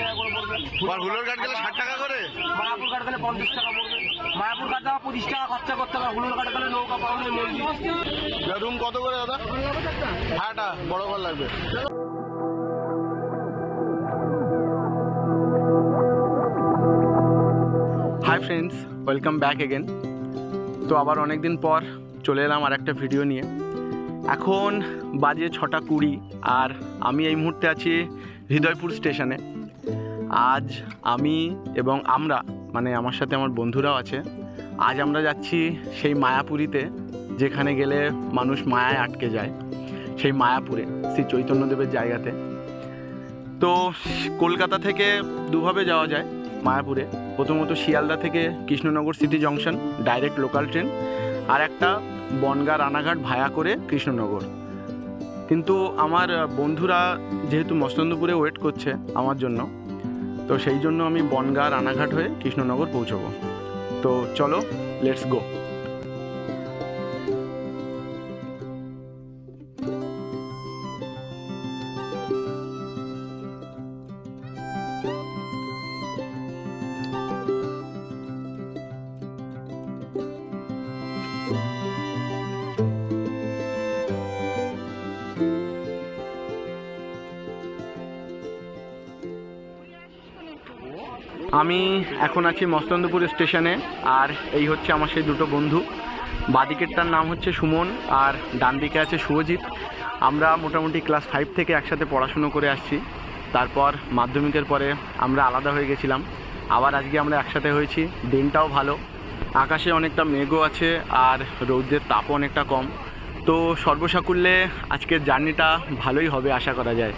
টাকা করে পড়বে হুলোর ঘাট গেলে ষাট টাকা করে? মায়াপুর ঘাট গেলে পঞ্চাশ টাকা পড়বে। মায়াপুর ঘাট যাওয়া পঁচিশ টাকা খরচা করতে হবে হুলুর ঘাট গেলে নৌকা পাওয়া মন্দির রুম কত করে দাদা? হ্যাঁটা বড় ঘর লাগবে। Hi friends welcome back again তো আবার অনেক দিন পর চলে এলাম আর একটা ভিডিও নিয়ে। এখন বাজে ছটা কুড়ি আর আমি এই মুহূর্তে আছি হৃদয়পুর স্টেশনে। আজ আমি এবং আমরা মানে আমার সাথে আমার বন্ধুরাও আছে, আজ আমরা যাচ্ছি সেই মায়াপুরীতে, যেখানে গেলে মানুষ মায়ায় আটকে যায়, সেই মায়াপুরে, শ্রী চৈতন্যদেবের জায়গাতে। তো কলকাতা থেকে দুভাবে যাওয়া যায় মায়াপুরে। প্রথমত শিয়ালদা থেকে Krishnanagar city junction, direct local train, আর একটা বনগা রানাঘাট ভায়া করে কৃষ্ণনগর। কিন্তু আমার বন্ধুরা যেহেতু মস্তন্দপুরে ওয়েট করছে আমার জন্য তো সেই জন্য আমি বনগা রানাঘাট হয়ে কৃষ্ণনগর পৌঁছবো। তো চলো লেটস গো আমি এখন আছি মস্তন্দপুর স্টেশনে, আর এই হচ্ছে আমার সেই দুটো বন্ধু। বাদিকেরটার নাম হচ্ছে সুমন, আর ডান দিকে আছে শুভজিৎ আমরা মোটামুটি ক্লাস ফাইভ থেকে একসাথে পড়াশুনো করে আসছি। তারপর মাধ্যমিকের পরে আমরা আলাদা হয়ে গেছিলাম। আবার আজকে আমরা একসাথে হয়েছি। দিনটাও ভালো। আকাশে অনেকটা মেঘও আছে, আর রৌদ্রের তাপও অনেকটা কম। তো সর্বসাকুল্যে আজকের জার্নিটা ভালোই হবে আশা করা যায়।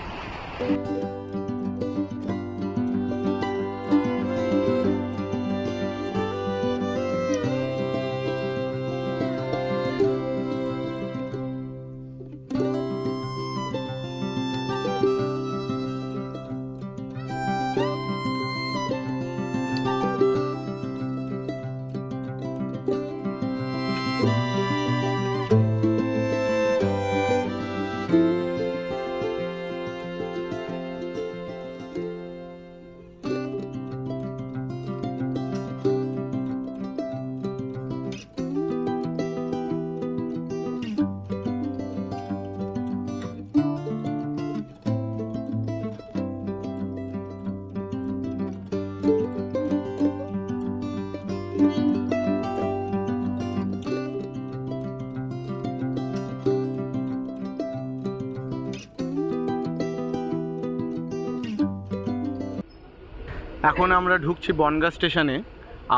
এখন আমরা ঢুকছি বনগা স্টেশনে।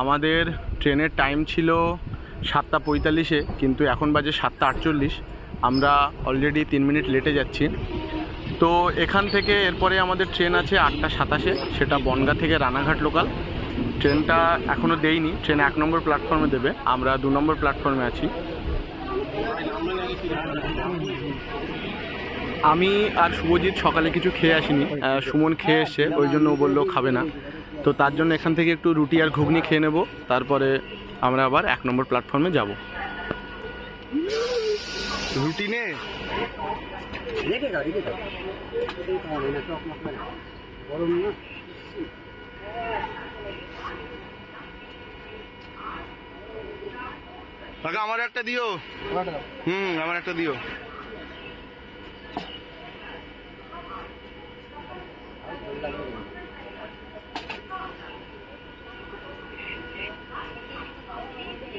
আমাদের ট্রেনের টাইম ছিল সাতটা পঁয়তাল্লিশে, কিন্তু এখন বাজে সাতটা আটচল্লিশ। আমরা অলরেডি তিন মিনিট লেটে যাচ্ছি। তো এখান থেকে এরপরে আমাদের ট্রেন আছে আটটা সাতাশে, সেটা বনগা থেকে রানাঘাট লোকাল ট্রেনটা এখনও দেয়নি ট্রেন এক নম্বর প্ল্যাটফর্মে দেবে। আমরা দু নম্বর প্ল্যাটফর্মে আছি। আমি আর শুভজিৎ সকালে কিছু খেয়ে আসিনি। সুমন খেয়ে এসছে, ওই জন্য ও বলল খাবে না। তো তার জন্য এখান থেকে একটু রুটি আর ঘুগনি খেয়ে নেব। তারপরে আমরা আবার এক নম্বর প্ল্যাটফর্মে যাব। রুটি নে। আমার একটা দিও। হুম আমার একটা দিও।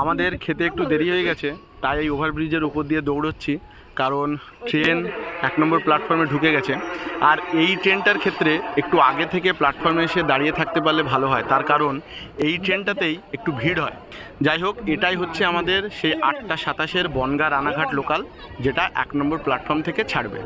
আমাদের খেতে একটু দেরি হয়ে গেছে, তাই এই ওভারব্রিজের উপর দিয়ে দৌড়চ্ছি, কারণ ট্রেন এক নম্বর প্ল্যাটফর্মে ঢুকে গেছে। আর এই ট্রেনটার ক্ষেত্রে একটু আগে থেকে প্ল্যাটফর্মে এসে দাঁড়িয়ে থাকতে পারলে ভালো হয়, তার কারণ এই ট্রেনটাতেই একটু ভিড় হয়। যাই হোক, এটাই হচ্ছে আমাদের সেই আটটা সাতাশের বনগা রানাঘাট লোকাল যেটা এক নম্বর প্ল্যাটফর্ম থেকে ছাড়বে।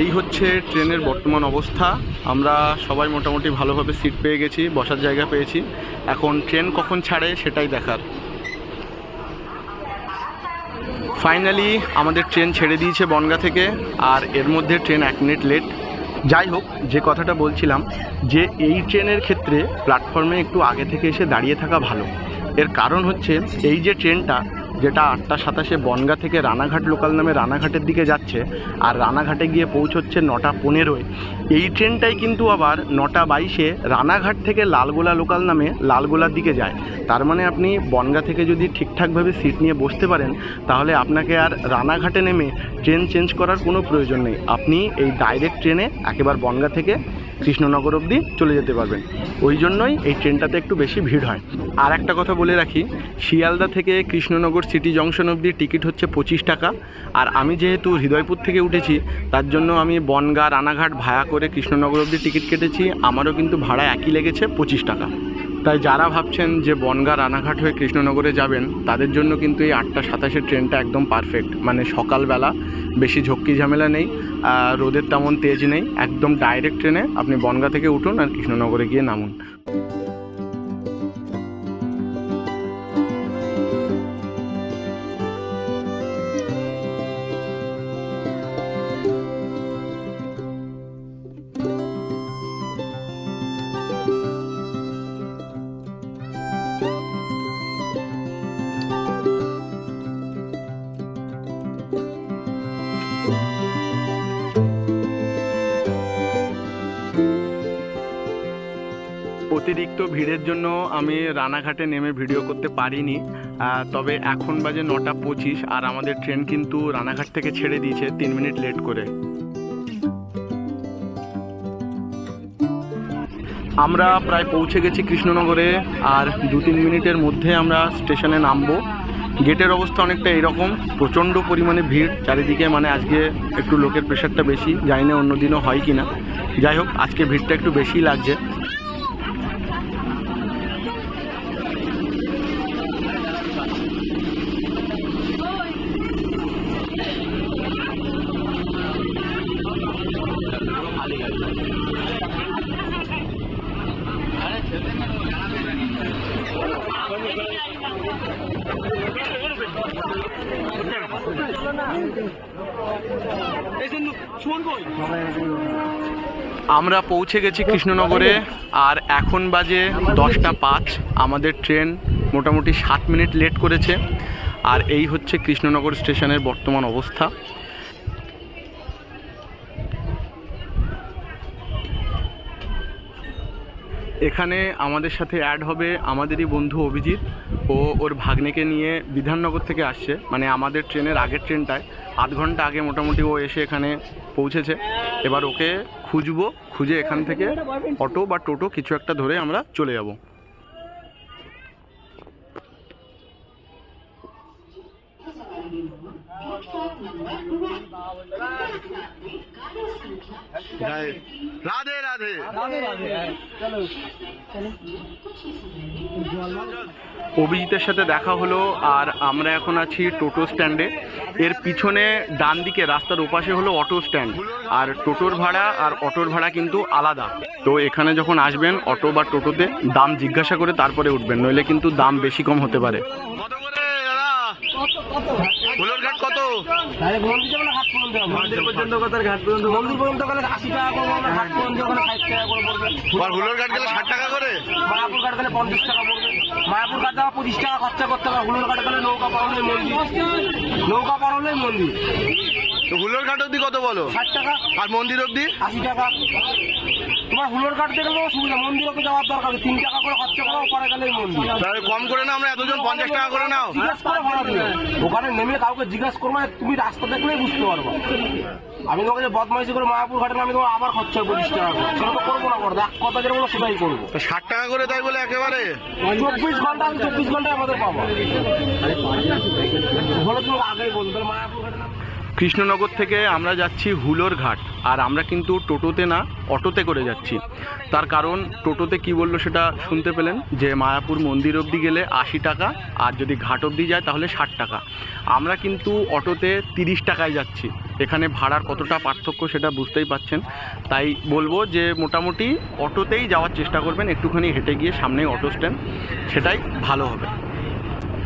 এই হচ্ছে ট্রেনের বর্তমান অবস্থা। আমরা সবাই মোটামুটি ভালোভাবে সিট পেয়ে গেছি, বসার জায়গা পেয়েছি। এখন ট্রেন কখন ছাড়ে সেটাই দেখার। ফাইনালি আমাদের ট্রেন ছেড়ে দিয়েছে বনগা থেকে, আর এর মধ্যে ট্রেন এক মিনিট লেট যাই হোক, যে কথাটা বলছিলাম যে এই ট্রেনের ক্ষেত্রে প্ল্যাটফর্মে একটু আগে থেকে এসে দাঁড়িয়ে থাকা ভালো। এর কারণ হচ্ছে এই যে ট্রেনটা যেটা আটটা সাতাশে বনগা থেকে রানাঘাট লোকাল নামে রানাঘাটের দিকে যাচ্ছে, আর রানাঘাটে গিয়ে পৌঁছচ্ছে নটা পনেরোয়। এই ট্রেনটাই কিন্তু আবার নটা বাইশে রানাঘাট থেকে লালগোলা লোকাল নামে লালগোলার দিকে যায়। তার মানে আপনি বনগা থেকে যদি ঠিকঠাকভাবে সিট নিয়ে বসতে পারেন, তাহলে আপনাকে আর রানাঘাটে নেমে ট্রেন চেঞ্জ করার কোনো প্রয়োজন নেই। আপনি এই ডাইরেক্ট ট্রেনে একেবারে বনগা থেকে কৃষ্ণনগর অবধি চলে যেতে পারবেন। ওই জন্যই এই ট্রেনটাতে একটু বেশি ভিড় হয়। আর একটা কথা বলে রাখি, শিয়ালদা থেকে কৃষ্ণনগর সিটি জংশন অবধি টিকিট হচ্ছে পঁচিশ টাকা। আর আমি যেহেতু হৃদয়পুর থেকে উঠেছি, তার জন্য আমি বনগা, রানাঘাট ভায়া করে কৃষ্ণনগর অবধি টিকিট কেটেছি। আমারও কিন্তু ভাড়া একই লেগেছে, পঁচিশ টাকা। তাই যারা ভাবছেন যে বনগা রানাঘাট হয়ে কৃষ্ণনগরে যাবেন, তাদের জন্য কিন্তু এই আটটা সাতাশের ট্রেনটা একদম পারফেক্ট মানে সকালবেলা বেশি ঝক্কি ঝামেলা নেই রোদের তেমন তেজ নেই, একদম ডাইরেক্ট ট্রেনে আপনি বনগা থেকে উঠুন আর কৃষ্ণনগরে গিয়ে নামুন। অতিরিক্ত ভিড়ের জন্য আমি রানাঘাটে নেমে ভিডিও করতে পারিনি। তবে এখন বাজে নটা পঁচিশ আর আমাদের ট্রেন কিন্তু রানাঘাট থেকে ছেড়ে দিয়েছে তিন মিনিট লেট করে। আমরা প্রায় পৌঁছে গেছি কৃষ্ণনগরে আর দু তিন মিনিটের মধ্যে আমরা স্টেশনে নামবো। গেটের অবস্থা অনেকটা এরকম, প্রচণ্ড পরিমাণে ভিড়, চারিদিকে মানে আজকে একটু লোকের প্রেশারটা বেশি জানি না অন্য দিনও হয় কি না যাই হোক, আজকে ভিড়টা একটু বেশিই লাগছে। আমরা পৌঁছে গেছি কৃষ্ণনগরে, আর এখন বাজে দশটা পাঁচ। আমাদের ট্রেন মোটামুটি সাত মিনিট লেট করেছে। আর এই হচ্ছে কৃষ্ণনগর স্টেশনের বর্তমান অবস্থা। এখানে আমাদের সাথে অ্যাড হবে আমাদেরই বন্ধু অভিজিৎ। ও ওর ভাগ্নেকে নিয়ে বিধাননগর থেকে আসছে। মানে আমাদের ট্রেনের আগের ট্রেনটায়। আধ ঘণ্টা আগে মোটামুটি ও এসে এখানে পৌঁছেছে। এবার ওকে খুঁজবো, খুঁজে এখান থেকে অটো বা টোটো কিছু একটা ধরে আমরা চলে যাব। রাধে রাধে। অভিজিতের সাথে দেখা হলো আর আমরা এখন আছি টোটো স্ট্যান্ডে। এর পিছনে ডান দিকে রাস্তার ওপাশে হলো অটো স্ট্যান্ড। আর টোটোর ভাড়া আর অটোর ভাড়া কিন্তু আলাদা। তো এখানে যখন আসবেন অটো বা টোটোতে দাম জিজ্ঞাসা করে তারপরে উঠবেন। নইলে কিন্তু দাম বেশি কম হতে পারে। ঘাট কত? মন্দির যাব না ঘাট পর্যন্ত মন্দির পর্যন্ত। কত ঘাট পর্যন্ত মন্দির পর্যন্ত গেলে আশি টাকা করে পড়বে ঘাট পর্যন্ত ষাট টাকা করে পড়বে। হুলোর ঘাট গেলে ষাট টাকা করে? মায়াপুর ঘাট গেলে পঞ্চাশ টাকা পড়বে। মায়াপুর ঘাট যাওয়া পঁচিশ টাকা খরচা করতে হবে হুলুর ঘাট গেলে নৌকা পারলে মন্দির। নৌকা পারলে মন্দির। তো হুলোর ঘাট অব্দি কত বলো? ষাট টাকা। আর মন্দির অব্দি আশি টাকা। তোমার হুলোর ঘাট থেকে সুবিধা মন্দিরে তো যাওয়ার দরকার। তিন টাকা করে খরচা করো ওপারে গেলেই মন্দির। তাহলে কম করে না আমরা এতজন পঞ্চাশ টাকা করে নাও। জিজ্ঞাসা করে ভাড়া দিও ওখানে নেমে কাউকে জিজ্ঞাসা করব তুমি রাস্তা দেখলেই বুঝতে পারব। আমি তোমাকে যে বদমাইশি করে মায়াপুর ঘাটে নামি তোমার আবার খরচা পঁচিশ টাকা করে। সেটা তো করব না করব এক কথা যেটা বলো সেটাই করব। ষাট টাকা করে তাই বলে একেবারে? চব্বিশ ঘণ্টা আমি চব্বিশ ঘন্টায় আমাদের পাবো। বলে তুমি আগেই বলতো মায়াপুর ঘাটে। কৃষ্ণনগর থেকে আমরা যাচ্ছি হুলোর ঘাট, আর আমরা কিন্তু টোটোতে না, অটোতে করে যাচ্ছি। তার কারণ টোটোতে কি বলল সেটা শুনতে পেলেন? যে মায়াপুর মন্দির অবধি গেলে আশি টাকা, আর যদি ঘাট অবধি যায় তাহলে ষাট টাকা। আমরা কিন্তু অটোতে তিরিশ টাকায় যাচ্ছি। এখানে ভাড়ার কতটা পার্থক্য সেটা বুঝতেই পাচ্ছেন। তাই বলব যে মোটামুটি অটোতেই যাওয়ার চেষ্টা করবেন, একটুখানি হেঁটে গিয়ে সামনেই অটো স্ট্যান্ড, সেটাই ভালো হবে।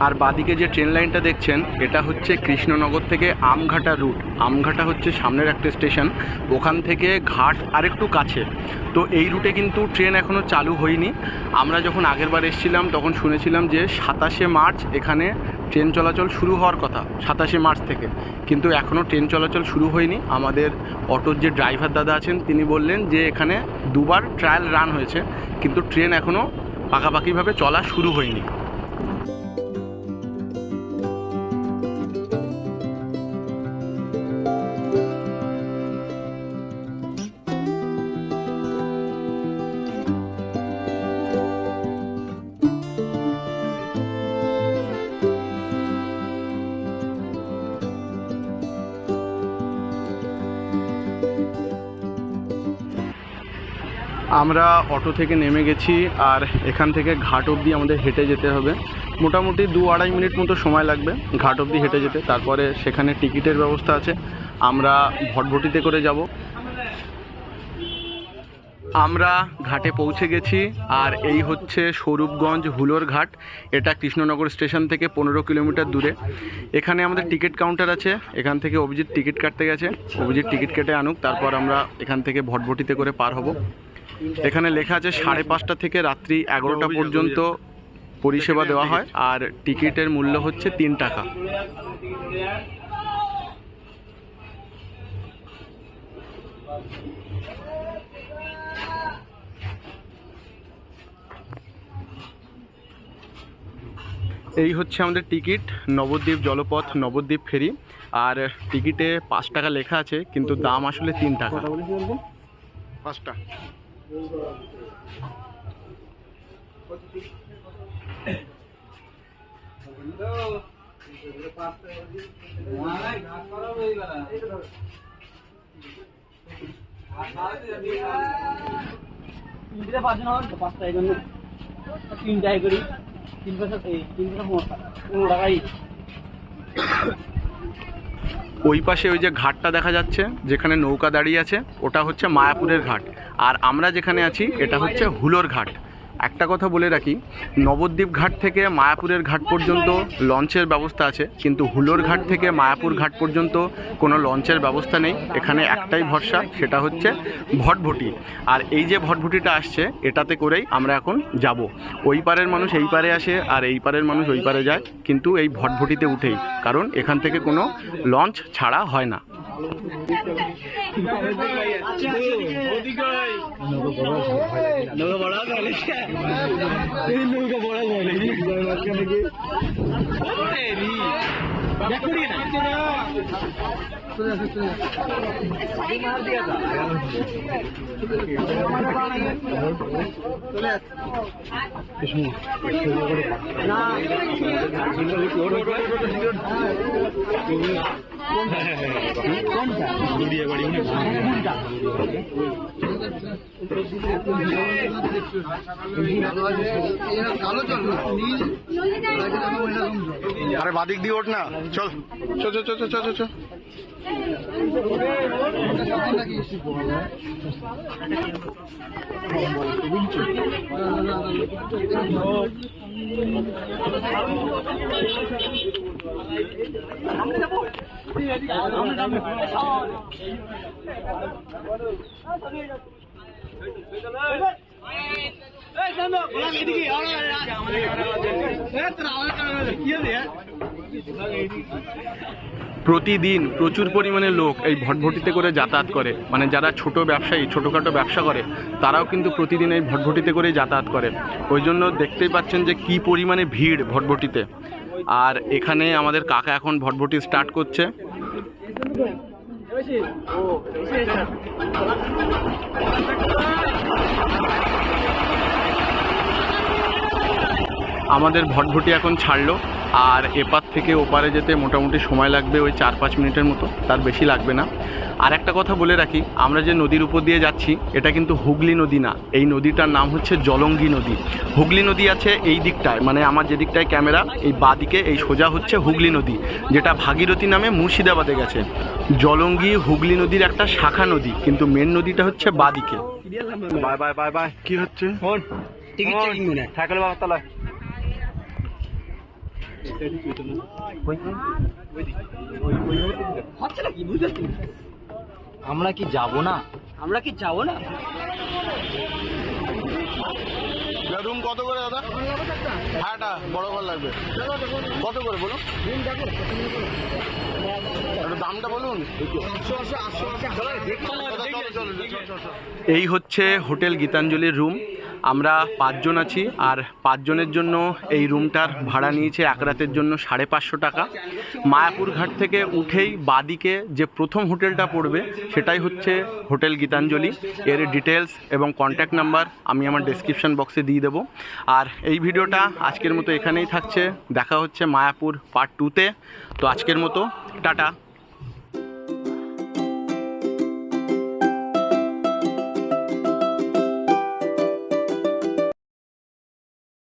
আর বাদিকে যে ট্রেন লাইনটা দেখছেন, এটা হচ্ছে কৃষ্ণনগর থেকে আমঘাটা রুট আমঘাটা হচ্ছে সামনের একটা স্টেশন ওখান থেকে ঘাট আরেকটু কাছে। তো এই রুটে কিন্তু ট্রেন এখনও চালু হয়নি। আমরা যখন আগেরবার এসেছিলাম, তখন শুনেছিলাম যে সাতাশে মার্চ এখানে ট্রেন চলাচল শুরু হওয়ার কথা, সাতাশে মার্চ থেকে। কিন্তু এখনও ট্রেন চলাচল শুরু হয়নি। আমাদের অটোর যে ড্রাইভার দাদা আছেন, তিনি বললেন যে এখানে দুবার ট্রায়াল রান হয়েছে, কিন্তু ট্রেন এখনও পাকাপাকিভাবে চলা শুরু হয়নি। আমরা অটো থেকে নেমে গেছি আর এখান থেকে ঘাট অবধি আমাদের হেঁটে যেতে হবে। মোটামুটি দু আড়াই মিনিট মতো সময় লাগবে ঘাট অবধি হেঁটে যেতে। তারপরে সেখানে টিকিটের ব্যবস্থা আছে। আমরা ভটভটিতে করে যাব। আমরা ঘাটে পৌঁছে গেছি আর এই হচ্ছে স্বরূপগঞ্জ হুলোর ঘাট। এটা কৃষ্ণনগর স্টেশন থেকে পনেরো কিলোমিটার দূরে। এখানে আমাদের টিকিট কাউন্টার আছে। এখান থেকে অভিজিৎ টিকিট কাটতে গেছে। অভিজিৎ টিকিট কেটে আনুক। তারপর আমরা এখান থেকে ভটভটিতে করে পার হব। এখানে লেখা আছে সাড়ে পাঁচটা থেকে রাত্রি এগারোটা পর্যন্ত পরিষেবা দেওয়া হয় আর টিকিটের মূল্য হচ্ছে তিন টাকা। এই হচ্ছে আমাদের টিকিট নবদ্বীপ জলপথ নবদ্বীপ ফেরি। আর টিকিটে পাঁচ টাকা লেখা আছে কিন্তু দাম আসলে তিন টাকা। পাঁচটা। তিনটে হবে তো পাঁচটা এই জন্য। তিনটাই করি তিন পয়সা তিন পয়সা পনেরো টাকাই ওই পাশে ওই যে ঘাটটা দেখা যাচ্ছে, যেখানে নৌকা দাঁড়িয়ে আছে, ওটা হচ্ছে মায়াপুরের ঘাট। আর আমরা যেখানে আছি, এটা হচ্ছে হুলোর ঘাট। একটা কথা বলে রাখি, নবদ্বীপ ঘাট থেকে মায়াপুরের ঘাট পর্যন্ত লঞ্চের ব্যবস্থা আছে, কিন্তু হুলোর ঘাট থেকে মায়াপুর ঘাট পর্যন্ত কোনো লঞ্চের ব্যবস্থা নেই। এখানে একটাই ভরসা, সেটা হচ্ছে ভটভটি। আর এই যে ভটভটিটা আসছে, এটাতে করেই আমরা এখন যাব। ওই পারের মানুষ এই পারে আসে, আর এই পারের মানুষ ওই পারে যায়, কিন্তু এই ভটভটিতে উঠেই, কারণ এখান থেকে কোনো লঞ্চ ছাড়া হয় না। নৌকা বড় নৌকা বড় আরে বাদিক দিয়ে ওঠ না। চল। চল চল চল চল চল চল প্রতিদিন প্রচুর পরিমাণে লোক এই ভটভটিতে করে যাতায়াত করে। মানে যারা ছোট ব্যবসায়ী, ছোটোখাটো ব্যবসা করে, তারাও কিন্তু প্রতিদিন এই ভটভটিতে করেই যাতায়াত করে। ওই জন্য দেখতেই পাচ্ছেন যে কি পরিমাণে ভিড় ভটভটিতে। আর এখানে আমাদের কাকা এখন ভটভটি স্টার্ট করছে। আমাদের ভটভটি এখন ছাড়লো। আর এপার থেকে ওপারে যেতে মোটামুটি সময় লাগবে ওই চার পাঁচ মিনিটের মতো তার বেশি লাগবে না। আর একটা কথা বলে রাখি আমরা যে নদীর উপর দিয়ে যাচ্ছি এটা কিন্তু হুগলি নদী না এই নদীটার নাম হচ্ছে জলঙ্গি নদী। হুগলি নদী আছে এই দিকটায় মানে আমার যে দিকটায় ক্যামেরা এই বাদিকে এই সোজা হচ্ছে হুগলি নদী যেটা ভাগীরথী নামে মুর্শিদাবাদে গেছে। জলঙ্গি হুগলি নদীর একটা শাখা নদী কিন্তু মেন নদীটা হচ্ছে বাদিকে বাই বাই বাই বাই কি হচ্ছে? ফোন টিকিট চেকিং মনে হয়। বাবা তালা হচ্ছে নাকি বুঝতে আমরা কি যাব না? আমরা কি যাব না? রুম কত করে দাদা? হ্যাঁটা বড় ঘর লাগবে। কত করে বলুন? দামটা বলুন। এই হচ্ছে হোটেল গীতাঞ্জলির রুম আমরা পাঁচজন আছি আর পাঁচজনের জন্য এই রুমটার ভাড়া নিয়েছে এক রাতের জন্য সাড়ে পাঁচশো টাকা। মায়াপুর ঘাট থেকে উঠেই বাদিকে যে প্রথম হোটেলটা পড়বে, সেটাই হচ্ছে হোটেল গীতাঞ্জলি। এর ডিটেলস এবং কন্ট্যাক্ট নাম্বার আমি আমার ডেসক্রিপশন বক্সে দিয়ে দেবো। আর এই ভিডিওটা আজকের মতো এখানেই থাকছে। দেখা হচ্ছে মায়াপুর পার্ট টুতে তো আজকের মতো, টাটা।